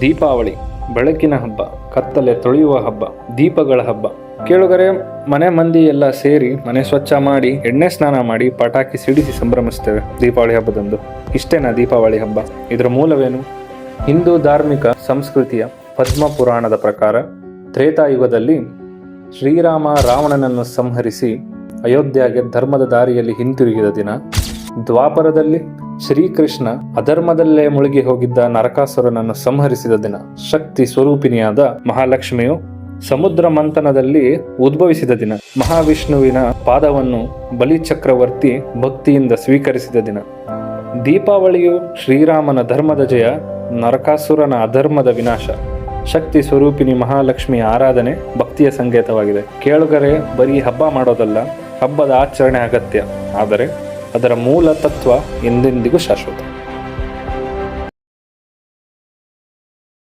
ದೀಪಾವಳಿ, ಬೆಳಕಿನ ಹಬ್ಬ, ಕತ್ತಲೆ ತೊಳೆಯುವ ಹಬ್ಬ, ದೀಪಗಳ ಹಬ್ಬ. ಕೇಳುಗರೆ, ಮನೆ ಮಂದಿ ಎಲ್ಲ ಸೇರಿ ಮನೆ ಸ್ವಚ್ಛ ಮಾಡಿ, ಎಣ್ಣೆ ಸ್ನಾನ ಮಾಡಿ, ಪಟಾಕಿ ಸಿಡಿಸಿ ಸಂಭ್ರಮಿಸ್ತೇವೆ ದೀಪಾವಳಿ ಹಬ್ಬದಂದು. ಇಷ್ಟೇನಾ ದೀಪಾವಳಿ ಹಬ್ಬ? ಇದರ ಮೂಲವೇನು? ಹಿಂದೂ ಧಾರ್ಮಿಕ ಸಂಸ್ಕೃತಿಯ ಪದ್ಮ ಪುರಾಣದ ಪ್ರಕಾರ, ತ್ರೇತಾಯುಗದಲ್ಲಿ ಶ್ರೀರಾಮ ರಾವಣನನ್ನು ಸಂಹರಿಸಿ ಅಯೋಧ್ಯೆಗೆ ಧರ್ಮದ ದಾರಿಯಲ್ಲಿ ಹಿಂತಿರುಗಿದ ದಿನ ದ್ವಾಪರದಲ್ಲಿ ಶ್ರೀಕೃಷ್ಣ ಅಧರ್ಮದಲ್ಲೇ ಮುಳುಗಿ ಹೋಗಿದ್ದ ನರಕಾಸುರನನ್ನು ಸಂಹರಿಸಿದ ದಿನ ಶಕ್ತಿ ಸ್ವರೂಪಿನಿಯಾದ ಮಹಾಲಕ್ಷ್ಮಿಯು ಸಮುದ್ರ ಮಂಥನದಲ್ಲಿ ಉದ್ಭವಿಸಿದ ದಿನ. ಮಹಾವಿಷ್ಣುವಿನ ಪಾದವನ್ನು ಬಲಿ ಚಕ್ರವರ್ತಿ ಭಕ್ತಿಯಿಂದ ಸ್ವೀಕರಿಸಿದ ದಿನ. ದೀಪಾವಳಿಯು ಶ್ರೀರಾಮನ ಧರ್ಮದ ಜಯ, ನರಕಾಸುರನ ಅಧರ್ಮದ ವಿನಾಶ. ಶಕ್ತಿ ಸ್ವರೂಪಿಣಿ ಮಹಾಲಕ್ಷ್ಮಿಯ ಆರಾಧನೆ ಭಕ್ತಿಯ ಸಂಕೇತವಾಗಿದೆ. ಕೇಳುಗರೆ, ಬರೀ ಹಬ್ಬ ಮಾಡೋದಲ್ಲ, ಹಬ್ಬದ ಆಚರಣೆ ಅಗತ್ಯ. ಆದರೆ ಅದರ ಮೂಲ ತತ್ವ ಎಂದೆಂದಿಗೂ ಶಾಶ್ವತ.